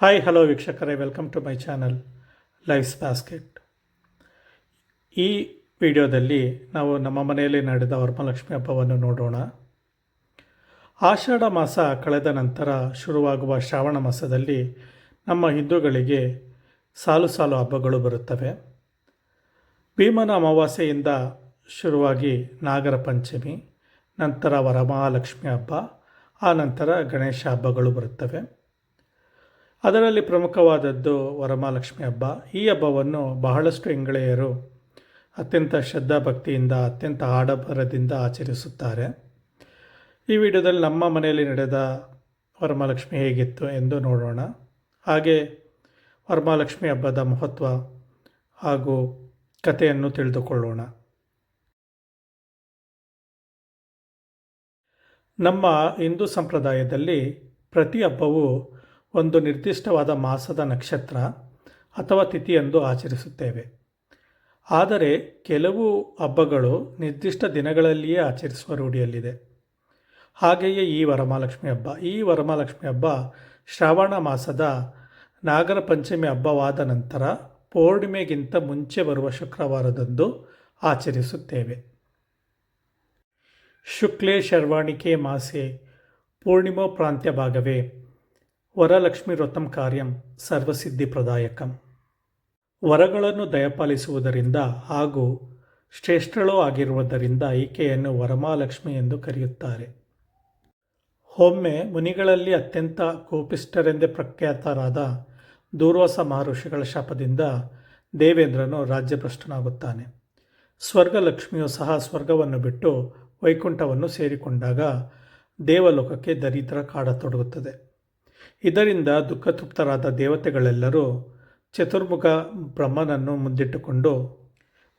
Hi hello ವೀಕ್ಷಕರೇ welcome to my channel lives basket ಈ ವಿಡಿಯೋದಲ್ಲಿ ನಾವು ನಮ್ಮ ಮನೆಯಲ್ಲಿ ನಡೆದ ವರಮಹಾಲಕ್ಷ್ಮಿ ಹಬ್ಬವನ್ನು ನೋಡೋಣ. ಆಷಾಢ ಮಾಸ ಕಳೆದ ನಂತರ ಶುರುವಾಗುವ ಶ್ರಾವಣ ಮಾಸದಲ್ಲಿ ನಮ್ಮ ಹಿಂದೂಗಳಿಗೆ ಸಾಲು ಸಾಲು ಹಬ್ಬಗಳು ಬರುತ್ತವೆ. ಭೀಮನ ಅಮಾವಾಸ್ಯೆಯಿಂದ ಶುರುವಾಗಿ ನಾಗರ ಪಂಚಮಿ, ನಂತರ ವರಮಹಾಲಕ್ಷ್ಮಿ ಹಬ್ಬ, ಆ ನಂತರ ಗಣೇಶ ಹಬ್ಬಗಳು ಬರುತ್ತವೆ. ಅದರಲ್ಲಿ ಪ್ರಮುಖವಾದದ್ದು ವರಮಹಾಲಕ್ಷ್ಮಿ ಹಬ್ಬ. ಈ ಹಬ್ಬವನ್ನು ಬಹಳಷ್ಟು ಹೆಂಗಳೆಯರು ಅತ್ಯಂತ ಶ್ರದ್ಧಾಭಕ್ತಿಯಿಂದ, ಅತ್ಯಂತ ಆಡಂಬರದಿಂದ ಆಚರಿಸುತ್ತಾರೆ. ಈ ವಿಡಿಯೋದಲ್ಲಿ ನಮ್ಮ ಮನೆಯಲ್ಲಿ ನಡೆದ ವರಮಹಾಲಕ್ಷ್ಮಿ ಹೇಗಿತ್ತು ಎಂದು ನೋಡೋಣ. ಹಾಗೆ ವರಮಹಾಲಕ್ಷ್ಮಿ ಹಬ್ಬದ ಮಹತ್ವ ಹಾಗೂ ಕಥೆಯನ್ನು ತಿಳಿದುಕೊಳ್ಳೋಣ. ನಮ್ಮ ಹಿಂದೂ ಸಂಪ್ರದಾಯದಲ್ಲಿ ಪ್ರತಿ ಹಬ್ಬವು ಒಂದು ನಿರ್ದಿಷ್ಟವಾದ ಮಾಸದ ನಕ್ಷತ್ರ ಅಥವಾ ತಿಥಿಯೆಂದು ಆಚರಿಸುತ್ತೇವೆ. ಆದರೆ ಕೆಲವು ಹಬ್ಬಗಳು ನಿರ್ದಿಷ್ಟ ದಿನಗಳಲ್ಲಿಯೇ ಆಚರಿಸುವ ರೂಢಿಯಲ್ಲಿದೆ. ಹಾಗೆಯೇ ಈ ವರಮಹಾಲಕ್ಷ್ಮಿ ಹಬ್ಬ. ಈ ವರಮಹಾಲಕ್ಷ್ಮಿ ಹಬ್ಬ ಶ್ರಾವಣ ಮಾಸದ ನಾಗರ ಪಂಚಮಿ ಹಬ್ಬವಾದ ನಂತರ ಪೌರ್ಣಿಮೆಗಿಂತ ಮುಂಚೆ ಬರುವ ಶುಕ್ರವಾರದಂದು ಆಚರಿಸುತ್ತೇವೆ. ಶುಕ್ಲೇ ಶರ್ವಾಣಿಕೆ ಮಾಸೆ. ಪೂರ್ಣಿಮೋ ಪ್ರಾಂತ್ಯ ಭಾಗವೇ. ವರಲಕ್ಷ್ಮಿ ವ್ರತಂ ಕಾರ್ಯಂ ಸರ್ವಸಿದ್ಧಿಪ್ರದಾಯಕಂ ವರಗಳನ್ನು ದಯಪಾಲಿಸುವುದರಿಂದ ಹಾಗೂ ಶ್ರೇಷ್ಠಳೂ ಆಗಿರುವುದರಿಂದ ಈಕೆಯನ್ನು ವರಮಾಲಕ್ಷ್ಮಿ ಎಂದು ಕರೆಯುತ್ತಾರೆ. ಒಮ್ಮೆ ಮುನಿಗಳಲ್ಲಿ ಅತ್ಯಂತ ಕೋಪಿಷ್ಠರೆಂದೇ ಪ್ರಖ್ಯಾತರಾದ ದೂರ್ವಾಸ ಮಹರ್ಷಿಗಳ ಶಾಪದಿಂದ ದೇವೇಂದ್ರನು ರಾಜ್ಯಭ್ರಷ್ಟನಾಗುತ್ತಾನೆ. ಸ್ವರ್ಗಲಕ್ಷ್ಮಿಯು ಸಹ ಸ್ವರ್ಗವನ್ನು ಬಿಟ್ಟು ವೈಕುಂಠವನ್ನು ಸೇರಿಕೊಂಡಾಗ ದೇವಲೋಕಕ್ಕೆ ದರಿದ್ರ ಕಾಡತೊಡಗುತ್ತದೆ. ಇದರಿಂದ ದುಃಖತೃಪ್ತರಾದ ದೇವತೆಗಳೆಲ್ಲರೂ ಚತುರ್ಮುಖ ಬ್ರಹ್ಮನನ್ನು ಮುಂದಿಟ್ಟುಕೊಂಡು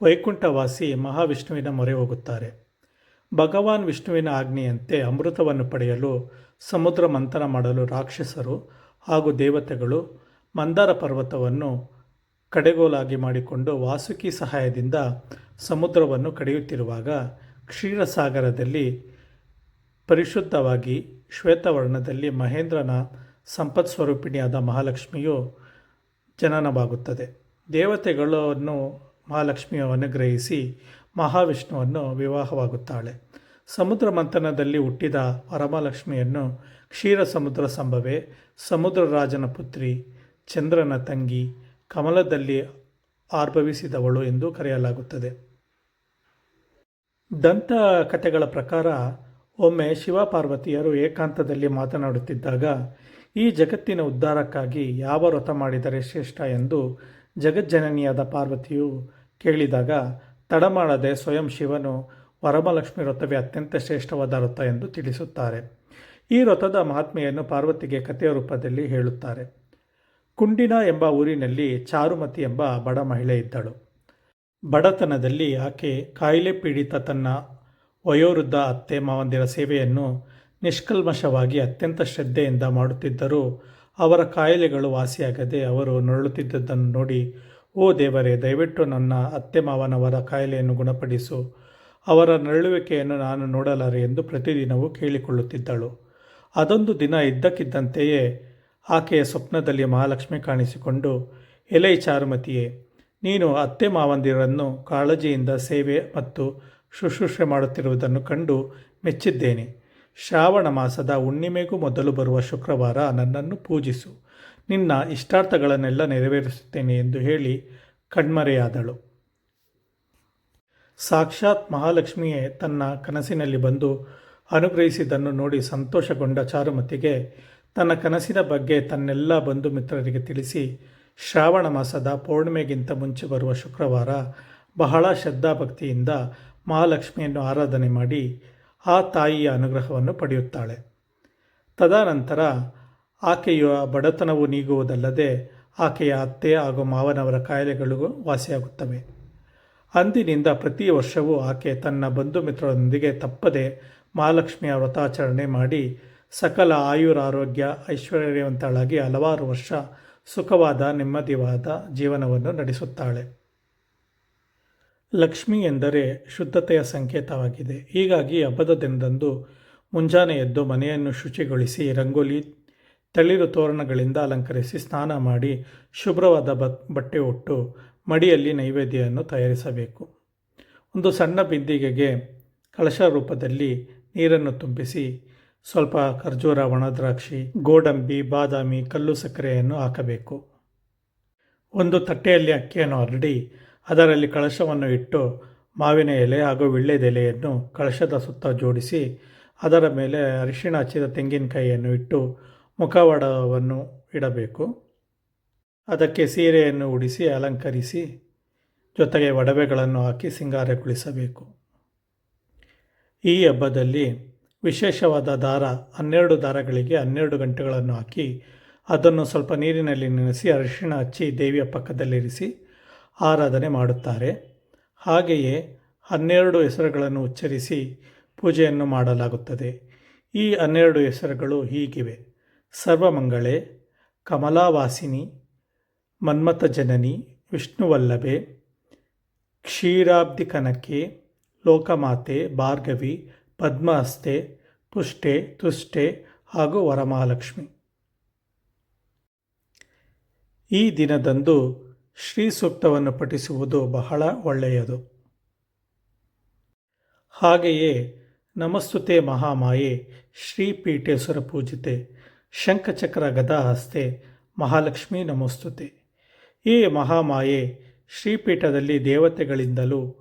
ವೈಕುಂಠವಾಸಿ ಮಹಾವಿಷ್ಣುವಿನ ಮೊರೆ ಹೋಗುತ್ತಾರೆ. ಭಗವಾನ್ ವಿಷ್ಣುವಿನ ಆಜ್ಞೆಯಂತೆ ಅಮೃತವನ್ನು ಪಡೆಯಲು ಸಮುದ್ರ ಮಂಥನ ಮಾಡಲು ರಾಕ್ಷಸರು ಹಾಗೂ ದೇವತೆಗಳು ಮಂದಾರ ಪರ್ವತವನ್ನು ಕಡೆಗೋಲಾಗಿ ಮಾಡಿಕೊಂಡು ವಾಸುಕಿ ಸಹಾಯದಿಂದ ಸಮುದ್ರವನ್ನು ಕಡಿಯುತ್ತಿರುವಾಗ ಕ್ಷೀರಸಾಗರದಲ್ಲಿ ಪರಿಶುದ್ಧವಾಗಿ ಶ್ವೇತವರ್ಣದಲ್ಲಿ ಮಹೇಂದ್ರನ ಸಂಪತ್ ಸ್ವರೂಪಿಣಿಯಾದ ಮಹಾಲಕ್ಷ್ಮಿಯು ಜನನವಾಗುತ್ತದೆ. ದೇವತೆಗಳನ್ನು ಮಹಾಲಕ್ಷ್ಮಿಯು ಅನುಗ್ರಹಿಸಿ ಮಹಾವಿಷ್ಣುವನ್ನು ವಿವಾಹವಾಗುತ್ತಾಳೆ. ಸಮುದ್ರ ಮಂಥನದಲ್ಲಿ ಹುಟ್ಟಿದ ವರಮಹಾಲಕ್ಷ್ಮಿಯನ್ನು ಕ್ಷೀರ ಸಮುದ್ರ ಸಂಭವೆ, ಸಮುದ್ರ ರಾಜನ ಪುತ್ರಿ, ಚಂದ್ರನ ತಂಗಿ, ಕಮಲದಲ್ಲಿ ಆರ್ಭವಿಸಿದವಳು ಎಂದು ಕರೆಯಲಾಗುತ್ತದೆ. ದಂತ ಕಥೆಗಳ ಪ್ರಕಾರ ಒಮ್ಮೆ ಶಿವಪಾರ್ವತಿಯರು ಏಕಾಂತದಲ್ಲಿ ಮಾತನಾಡುತ್ತಿದ್ದಾಗ ಈ ಜಗತ್ತಿನ ಉದ್ಧಾರಕ್ಕಾಗಿ ಯಾವ ವ್ರತ ಮಾಡಿದರೆ ಶ್ರೇಷ್ಠ ಎಂದು ಜಗಜ್ಜನನಿಯಾದ ಪಾರ್ವತಿಯು ಕೇಳಿದಾಗ, ತಡಮಾಡದೆ ಸ್ವಯಂ ಶಿವನು ವರಮಲಕ್ಷ್ಮಿ ವ್ರತವೇ ಅತ್ಯಂತ ಶ್ರೇಷ್ಠವಾದ ವ್ರತ ಎಂದು ತಿಳಿಸುತ್ತಾರೆ. ಈ ವ್ರತದ ಮಹಾತ್ಮೆಯನ್ನು ಪಾರ್ವತಿಗೆ ಕಥೆಯ ರೂಪದಲ್ಲಿ ಹೇಳುತ್ತಾರೆ. ಕುಂಡಿನ ಎಂಬ ಊರಿನಲ್ಲಿ ಚಾರುಮತಿ ಎಂಬ ಬಡ ಮಹಿಳೆ ಇದ್ದಳು. ಬಡತನದಲ್ಲಿ ಆಕೆ ಕಾಯಿಲೆ ಪೀಡಿತ ತನ್ನ ವಯೋವೃದ್ಧ ಅತ್ತೆ ಮಾವಂದಿರ ಸೇವೆಯನ್ನು ನಿಷ್ಕಲ್ಮಶವಾಗಿ ಅತ್ಯಂತ ಶ್ರದ್ಧೆಯಿಂದ ಮಾಡುತ್ತಿದ್ದರೂ ಅವರ ಕಾಯಿಲೆಗಳು ವಾಸಿಯಾಗದೆ ಅವರು ನರಳುತ್ತಿದ್ದುದನ್ನು ನೋಡಿ, ಓ ದೇವರೇ, ದಯವಿಟ್ಟು ನನ್ನ ಅತ್ತೆ ಮಾವನವರ ಕಾಯಿಲೆಯನ್ನು ಗುಣಪಡಿಸು. ಅವರ ನರಳುವಿಕೆಯನ್ನು ನಾನು ನೋಡಲಾರೆ ಎಂದು ಪ್ರತಿದಿನವೂ ಕೇಳಿಕೊಳ್ಳುತ್ತಿದ್ದಳು. ಅದೊಂದು ದಿನ ಇದ್ದಕ್ಕಿದ್ದಂತೆಯೇ ಆಕೆಯ ಸ್ವಪ್ನದಲ್ಲಿ ಮಹಾಲಕ್ಷ್ಮಿ ಕಾಣಿಸಿಕೊಂಡು, ಎಲೈ ಚಾರುಮತಿಯೇ, ನೀನು ಅತ್ತೆ ಮಾವಂದಿರನ್ನು ಕಾಳಜಿಯಿಂದ ಸೇವೆ ಮತ್ತು ಶುಶ್ರೂಷೆ ಮಾಡುತ್ತಿರುವುದನ್ನು ಕಂಡು ಮೆಚ್ಚಿದ್ದೇನೆ. ಶ್ರಾವಣ ಮಾಸದ ಹುಣ್ಣಿಮೆಗೂ ಮೊದಲು ಬರುವ ಶುಕ್ರವಾರ ನನ್ನನ್ನು ಪೂಜಿಸು. ನಿನ್ನ ಇಷ್ಟಾರ್ಥಗಳನ್ನೆಲ್ಲ ನೆರವೇರಿಸುತ್ತೇನೆ ಎಂದು ಹೇಳಿ ಕಣ್ಮರೆಯಾದಳು. ಸಾಕ್ಷಾತ್ ಮಹಾಲಕ್ಷ್ಮಿಯೇ ತನ್ನ ಕನಸಿನಲ್ಲಿ ಬಂದು ಅನುಗ್ರಹಿಸಿದ್ದನ್ನು ನೋಡಿ ಸಂತೋಷಗೊಂಡ ಚಾರುಮತಿಗೆ ತನ್ನ ಕನಸಿನ ಬಗ್ಗೆ ತನ್ನೆಲ್ಲ ಬಂಧು ಮಿತ್ರರಿಗೆ ತಿಳಿಸಿ ಶ್ರಾವಣ ಮಾಸದ ಪೌರ್ಣಿಮೆಗಿಂತ ಮುಂಚೆ ಬರುವ ಶುಕ್ರವಾರ ಬಹಳ ಶ್ರದ್ಧಾಭಕ್ತಿಯಿಂದ ಮಹಾಲಕ್ಷ್ಮಿಯನ್ನು ಆರಾಧನೆ ಮಾಡಿ ಆ ತಾಯಿಯ ಅನುಗ್ರಹವನ್ನು ಪಡೆಯುತ್ತಾಳೆ. ತದನಂತರ ಆಕೆಯ ಬಡತನವು ನೀಗುವುದಲ್ಲದೆ ಆಕೆಯ ಅತ್ತೆ ಹಾಗೂ ಮಾವನವರ ಕಾಯಿಲೆಗಳಿಗೂ ವಾಸಿಯಾಗುತ್ತವೆ. ಅಂದಿನಿಂದ ಪ್ರತಿ ವರ್ಷವೂ ಆಕೆ ತನ್ನ ಬಂಧು ಮಿತ್ರರೊಂದಿಗೆ ತಪ್ಪದೆ ಮಹಾಲಕ್ಷ್ಮಿಯ ವ್ರತಾಚರಣೆ ಮಾಡಿ ಸಕಲ ಆಯುರಾರೋಗ್ಯ, ಐಶ್ವರ್ಯವಂತಳಾಗಿ ಹಲವಾರು ವರ್ಷ ಸುಖವಾದ, ನೆಮ್ಮದಿವಾದ ಜೀವನವನ್ನು ನಡೆಸುತ್ತಾಳೆ. ಲಕ್ಷ್ಮಿ ಎಂದರೆ ಶುದ್ಧತೆಯ ಸಂಕೇತವಾಗಿದೆ. ಹೀಗಾಗಿ ಹಬ್ಬದ ದಿನದಂದು ಮುಂಜಾನೆ ಎದ್ದು ಮನೆಯನ್ನು ಶುಚಿಗೊಳಿಸಿ ರಂಗೋಲಿ, ತಳಿರು ತೋರಣಗಳಿಂದ ಅಲಂಕರಿಸಿ ಸ್ನಾನ ಮಾಡಿ ಶುಭ್ರವಾದ ಬಟ್ಟೆ ಉಟ್ಟು ಮಡಿಯಲ್ಲಿ ನೈವೇದ್ಯವನ್ನು ತಯಾರಿಸಬೇಕು. ಒಂದು ಸಣ್ಣ ಬಿಂದಿಗೆಗೆ ಕಳಶ ರೂಪದಲ್ಲಿ ನೀರನ್ನು ತುಂಬಿಸಿ ಸ್ವಲ್ಪ ಖರ್ಜೂರ ಒಣದ್ರಾಕ್ಷಿ ಗೋಡಂಬಿ, ಬಾದಾಮಿ, ಕಲ್ಲು ಸಕ್ಕರೆಯನ್ನು ಹಾಕಬೇಕು. ಒಂದು ತಟ್ಟೆಯಲ್ಲಿ ಅಕ್ಕಿಯನ್ನು ಹರಡಿ ಅದರಲ್ಲಿ ಕಳಶವನ್ನು ಇಟ್ಟು ಮಾವಿನ ಎಲೆ ಹಾಗೂ ವಿಳ್ಳೆದೆಲೆಯನ್ನು ಕಳಶದ ಸುತ್ತ ಜೋಡಿಸಿ, ಅದರ ಮೇಲೆ ಅರಿಶಿಣ ಹಚ್ಚಿದ ತೆಂಗಿನಕಾಯಿಯನ್ನು ಇಟ್ಟು ಮುಖವಾಡವನ್ನು ಇಡಬೇಕು. ಅದಕ್ಕೆ ಸೀರೆಯನ್ನು ಉಡಿಸಿ, ಅಲಂಕರಿಸಿ, ಜೊತೆಗೆ ಒಡವೆಗಳನ್ನು ಹಾಕಿ ಸಿಂಗಾರಗೊಳಿಸಬೇಕು. ಈ ಹಬ್ಬದಲ್ಲಿ ವಿಶೇಷವಾದ ದಾರ ಹನ್ನೆರಡು ದಾರಗಳಿಗೆ ಹನ್ನೆರಡು ಗಂಟೆಗಳನ್ನು ಹಾಕಿ, ಅದನ್ನು ಸ್ವಲ್ಪ ನೀರಿನಲ್ಲಿ ನೆನೆಸಿ ಅರಿಶಿಣ ಹಚ್ಚಿ ದೇವಿಯ ಪಕ್ಕದಲ್ಲಿರಿಸಿ ಆರಾಧನೆ ಮಾಡುತ್ತಾರೆ. ಹಾಗೆಯೇ ಹನ್ನೆರಡು ಹೆಸರುಗಳನ್ನು ಉಚ್ಚರಿಸಿ ಪೂಜೆಯನ್ನು ಮಾಡಲಾಗುತ್ತದೆ. ಈ ಹನ್ನೆರಡು ಹೆಸರುಗಳು ಹೀಗಿವೆ. ಸರ್ವಮಂಗಳೆ, ಕಮಲಾವಾಸಿನಿ ಮನ್ಮಥ ಜನನಿ ವಿಷ್ಣುವಲ್ಲಭೆ, ಕ್ಷೀರಾಬ್ಧಿ ಕನಕೆ, ಲೋಕಮಾತೆ, ಭಾರ್ಗವಿ, ಪದ್ಮಹಸ್ತೆ, ಪುಷ್ಟೆ, ತುಷ್ಟೆ ಹಾಗೂ ವರಮಹಾಲಕ್ಷ್ಮಿ. ಈ ದಿನದಂದು ಶ್ರೀ ಸೂಕ್ತವನ್ನು ಪಠಿಸುವುದು ಬಹಳ ಒಳ್ಳೆಯದು. ಹಾಗೆಯೇ ನಮಸ್ತುತೆ ಮಹಾಮಾಯೆ, ಶ್ರೀಪೀಠೇಶ್ವರ ಪೂಜಿತೆ, ಶಂಖಚಕ್ರ ಗದಾ ಹಸ್ತೆ ಮಹಾಲಕ್ಷ್ಮಿ ನಮಸ್ತುತೆ. ಈ ಮಹಾಮಾಯೆ ಶ್ರೀಪೀಠದಲ್ಲಿ ದೇವತೆಗಳಿಂದಲೂ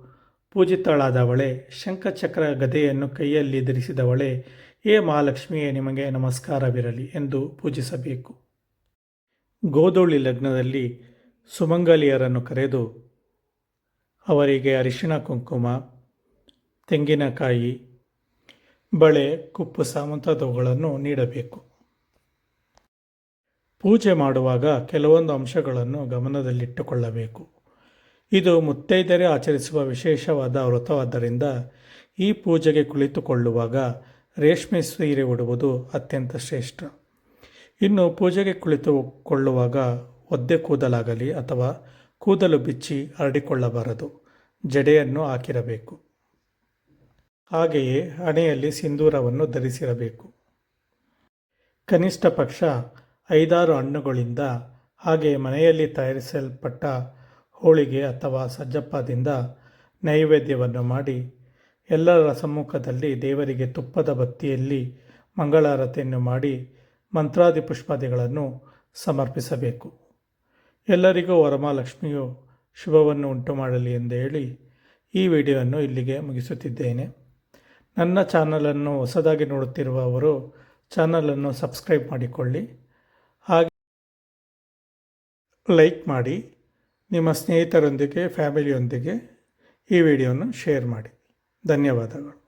ಪೂಜಿತಳಾದವಳೆ, ಶಂಖಚಕ್ರ ಗದೆಯನ್ನು ಕೈಯಲ್ಲಿ ಧರಿಸಿದವಳೆ, ಏ ಮಹಾಲಕ್ಷ್ಮಿಯೇ, ನಿಮಗೆ ನಮಸ್ಕಾರವಿರಲಿ ಎಂದು ಪೂಜಿಸಬೇಕು. ಗೋಧೂಳಿ ಲಗ್ನದಲ್ಲಿ ಸುಮಂಗಲಿಯರನ್ನು ಕರೆದು, ಅವರಿಗೆ ಅರಿಶಿಣ ಕುಂಕುಮ, ತೆಂಗಿನಕಾಯಿ, ಬಳೆ, ಕುಪ್ಪು ಮುಂತಾದವುಗಳನ್ನು ನೀಡಬೇಕು. ಪೂಜೆ ಮಾಡುವಾಗ ಕೆಲವೊಂದು ಅಂಶಗಳನ್ನು ಗಮನದಲ್ಲಿಟ್ಟುಕೊಳ್ಳಬೇಕು. ಇದು ಮುತ್ತೈದರೆ ಆಚರಿಸುವ ವಿಶೇಷವಾದ ವ್ರತವಾದ್ದರಿಂದ ಈ ಪೂಜೆಗೆ ಕುಳಿತುಕೊಳ್ಳುವಾಗ ರೇಷ್ಮೆ ಸೀರೆ ಉಡುವುದು ಅತ್ಯಂತ ಶ್ರೇಷ್ಠ. ಇನ್ನು ಪೂಜೆಗೆ ಕುಳಿತುಕೊಳ್ಳುವಾಗ ಒದ್ದೆ ಕೂದಲಾಗಲಿ ಅಥವಾ ಕೂದಲು ಬಿಚ್ಚಿ ಹರಡಿಕೊಳ್ಳಬಾರದು, ಜಡೆಯನ್ನು ಹಾಕಿರಬೇಕು. ಹಾಗೆಯೇ ಹಣೆಯಲ್ಲಿ ಸಿಂಧೂರವನ್ನು ಧರಿಸಿರಬೇಕು. ಕನಿಷ್ಠ ಪಕ್ಷ ಐದಾರು ಹಣ್ಣುಗಳಿಂದ ಹಾಗೆ ಮನೆಯಲ್ಲಿ ತಯಾರಿಸಲ್ಪಟ್ಟ ಹೋಳಿಗೆ ಅಥವಾ ಸಜ್ಜಪ್ಪದಿಂದ ನೈವೇದ್ಯವನ್ನು ಮಾಡಿ ಎಲ್ಲರ ಸಮ್ಮುಖದಲ್ಲಿ ದೇವರಿಗೆ ತುಪ್ಪದ ಬತ್ತಿಯಲ್ಲಿ ಮಂಗಳಾರತಿಯನ್ನು ಮಾಡಿ ಮಂತ್ರಾದಿ ಪುಷ್ಪಾದಿಗಳನ್ನು ಸಮರ್ಪಿಸಬೇಕು. ಎಲ್ಲರಿಗೂ ವರಮಹಾಲಕ್ಷ್ಮಿಯು ಶುಭವನ್ನು ಉಂಟು ಮಾಡಲಿ ಎಂದು ಹೇಳಿ ಈ ವಿಡಿಯೋವನ್ನು ಇಲ್ಲಿಗೆ ಮುಗಿಸುತ್ತಿದ್ದೇನೆ. ನನ್ನ ಚಾನಲನ್ನು ಹೊಸದಾಗಿ ನೋಡುತ್ತಿರುವವರು ಚಾನಲನ್ನು ಸಬ್ಸ್ಕ್ರೈಬ್ ಮಾಡಿಕೊಳ್ಳಿ. ಹಾಗೆ ಲೈಕ್ ಮಾಡಿ, ನಿಮ್ಮ ಸ್ನೇಹಿತರೊಂದಿಗೆ, ಫ್ಯಾಮಿಲಿಯೊಂದಿಗೆ ಈ ವಿಡಿಯೋವನ್ನು ಶೇರ್ ಮಾಡಿ. ಧನ್ಯವಾದಗಳು.